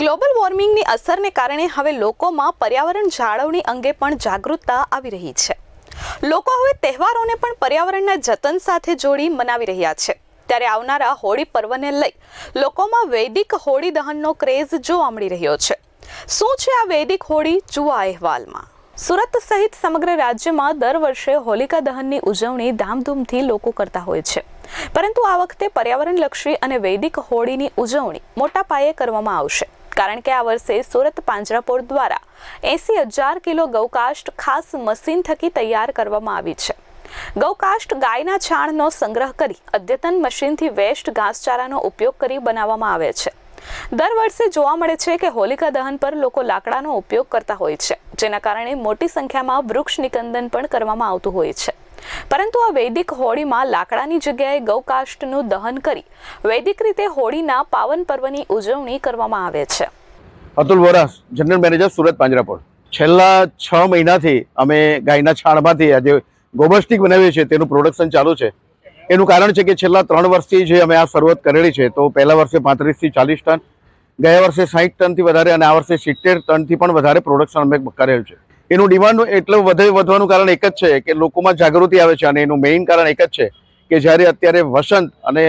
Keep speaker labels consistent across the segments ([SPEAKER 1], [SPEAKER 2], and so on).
[SPEAKER 1] Global વોર્મિંગની અસરને કારણે હવે લોકોમાં પર્યાવરણ જાળવણી અંગે પણ જાગૃતતા આવી રહી છે. લોકો હવે તહેવારોને પણ પર્યાવરણના જતન સાથે જોડી મનાવી રહ્યા છે. ત્યારે આવનારા હોળી પર્વને લઈ લોકોમાં વૈદિક હોળી દહનનો ક્રેઝ જોવા મળી રહ્યો છે. શું છે આ વૈદિક હોળી? જુઓ અહેવાલમાં. સુરત સહિત સમગ્ર રાજ્યમાં દર વર્ષે હોલિકા દહનની ઉજવણી ધામધૂમથી લોકો કરતા હોય છે. પરંતુ આ વખતે પર્યાવરણલક્ષી અને વૈદિક હોળીની ઉજવણી મોટા પાયે કરવામાં આવશે. કારણ કે આ વર્ષે સુરત પાંજરાપોળ દ્વારા એસી હજાર કિલો ગૌકાષ્ટ ખાસ મશીન થકી તૈયાર કરવામાં આવી છે. ગૌકાષ્ટ ગાયના છાણનો સંગ્રહ કરી અદ્યતન મશીનથી વેસ્ટ ઘાસચારાનો ઉપયોગ કરી બનાવવામાં આવે છે. દર વર્ષે જોવા મળે છે કે હોલિકા દહન પર લોકો લાકડાનો ઉપયોગ કરતા હોય છે, જેના કારણે મોટી સંખ્યામાં વૃક્ષ નિકંદન પણ કરવામાં આવતું હોય છે. પરંતુ આ વૈદિક હોળીમાં લાકડાની જગ્યાએ ગૌકાષ્ટનું દહન કરી વૈદિક રીતે હોળીના પાવન પર્વની ઉજવણી કરવામાં આવે છે.
[SPEAKER 2] Atul Vora, general manager Surat Panjrapole. છેલ્લા છ મહિનાથી અમે ગાયના છાણમાંથી આજે ગોબર સ્ટીક બનાવીએ છીએ, તેનું પ્રોડક્શન ચાલુ છે. એનું કારણ છે કે છેલ્લા ત્રણ વર્ષથી જે અમે આ શરૂઆત કરેલી છે, તો પહેલા વર્ષે પાંત્રીસથી ચાલીસ ટન, ગયા વર્ષે સાહીઠ ટનથી વધારે અને આ વર્ષે સિત્તેર ટનથી પણ વધારે પ્રોડક્શન અમે કરેલ છે. એનું ડિમાન્ડ એટલું વધે વધવાનું કારણ એક જ છે કે લોકોમાં જાગૃતિ આવે છે અને એનું મેઇન કારણ એક જ છે કે જ્યારે અત્યારે વસંત અને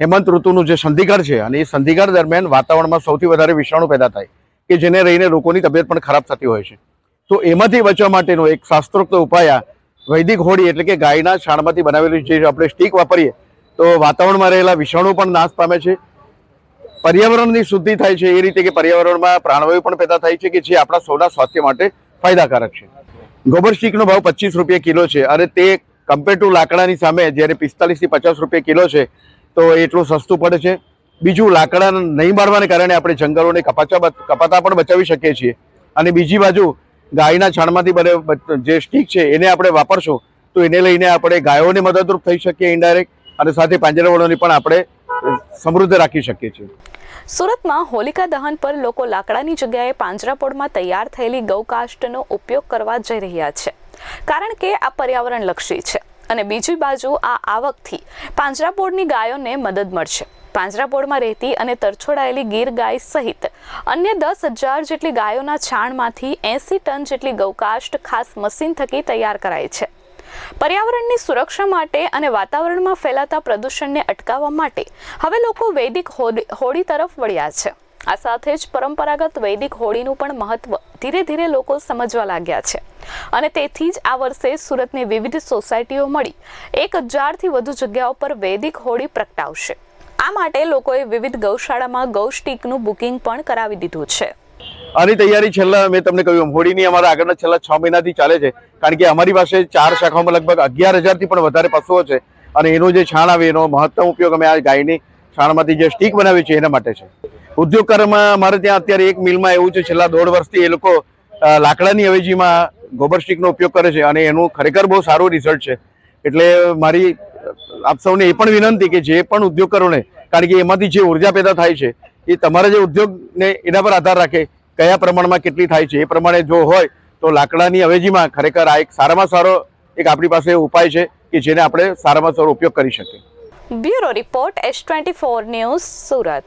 [SPEAKER 2] હેમંત ઋતુનું જે સંધિકાળ છે અને એ સંધિકાળ દરમિયાન વાતાવરણમાં સૌથી વધારે વિષાણુ પેદા થાય કે જેને રહીને લોકોની તબિયત પણ ખરાબ થતી હોય છે. તો એમાંથી બચવા માટેનો એક શાસ્ત્રોક્ત ઉપાય વૈદિક હોળી એટલે કે ગાયના છાણમાંથી બનાવેલી જે આપણે સ્ટીક વાપરીએ તો વાતાવરણમાં રહેલા વિષાણુ પણ નાશ પામે છે. પર્યાવરણની શુદ્ધિ થાય છે એ રીતે કે પર્યાવરણમાં પ્રાણવાયુ પણ પેદા થાય છે કે જે આપણા સૌના સ્વાસ્થ્ય માટે ફાયદાકારક છે. ગોબર સ્ટીકનો ભાવ પચીસ રૂપિયા કિલો છે અને તે કમ્પેર ટુ લાકડાની સામે જ્યારે પિસ્તાલીસથી પચાસ રૂપિયા કિલો છે, તો એટલું સસ્તું પડે છે. બીજું લાકડા નહીં બાળવાને કારણે આપણે જંગલોને કપાચા કપાતા પણ બચાવી શકીએ છીએ. અને બીજી બાજુ ગાયના છાણમાંથી બને જે સ્ટીક છે એને આપણે વાપરશું, તો એને લઈને આપણે ગાયોને મદદરૂપ થઈ શકીએ ઇન્ડાયરેક્ટ અને સાથે પાંજરાવળોની પણ આપણે સમૃદ્ધ રાખી શકીએ છીએ.
[SPEAKER 1] સુરતમાં હોલિકા દહન પર લોકો લાકડાની જગ્યાએ પાંજરાપોળમાં તૈયાર થયેલી ગૌકાષ્ટનો ઉપયોગ કરવા જઈ રહ્યા છે. કારણ કે આ પર્યાવરણ લક્ષી છે અને બીજી બાજુ આ આવકથી પાંજરાપોળની ગાયોને મદદ મળશે. પાંજરાપોળમાં રહેતી અને તરછોડાયેલી ગીર ગાય સહિત અન્ય દસ હજાર જેટલી ગાયોના છાણમાંથી એંસી ટન જેટલી ગૌકાષ્ટ ખાસ મશીન થકી તૈયાર કરાય છે. પર્યાવરણની સુરક્ષા માટે અને વાતાવરણમાં ફેલાતા પ્રદૂષણને અટકાવવા માટે હવે લોકો વૈદિક હોળી તરફ વળ્યા છે. આ સાથે જ પરંપરાગત વૈદિક હોળીનું પણ મહત્વ ધીરે ધીરે લોકો સમજવા લાગ્યા છે. અને તેથી જ આ વર્ષે સુરતની વિવિધ સોસાયટીઓ મળી એક હજારથી વધુ જગ્યાઓ પર વૈદિક હોળી પ્રગટાવશે. આ માટે લોકોએ વિવિધ ગૌશાળામાં ગૌષ્ટિકનું બુકિંગ પણ કરાવી દીધું છે.
[SPEAKER 2] આની તૈયારી છેલ્લા, મેં તમને કહ્યું, હોળીની અમારા આગળના છેલ્લા છ મહિનાથી ચાલે છે. કારણ કે અમારી પાસે ચાર શાખાઓમાં લગભગ અગિયાર હજારથી પણ વધારે પશુઓ છે. અને એનો જે છાણ આવે, એનો મહત્તમ ઉપયોગ અમે આ ગાયની છાણમાંથી જે સ્ટીક બનાવી છે એના માટે છે. ઉદ્યોગકારમાં અમારે ત્યાં અત્યારે એક મિલમાં એવું છે, છેલ્લા દોઢ વર્ષથી એ લોકો લાકડાની અવેજીમાં ગોબર સ્ટીકનો ઉપયોગ કરે છે અને એનું ખરેખર બહુ સારું રિઝલ્ટ છે. એટલે મારી, આપ સૌને એ પણ વિનંતી કે જે પણ ઉદ્યોગકારોને, કારણ કે એમાંથી જે ઊર્જા પેદા થાય છે, એ તમારા જે ઉદ્યોગને એના પર આધાર રાખે કયા પ્રમાણમાં કેટલી થાય છે એ પ્રમાણે જો હોય તો લાકડાની અવેજીમાં ખરેખર આ એક સારામાં સારો એક આપણી પાસે ઉપાય છે કે જેને આપણે સારામાં સારો ઉપયોગ કરી શકીએ.
[SPEAKER 1] Bureau report S twenty four news Surat.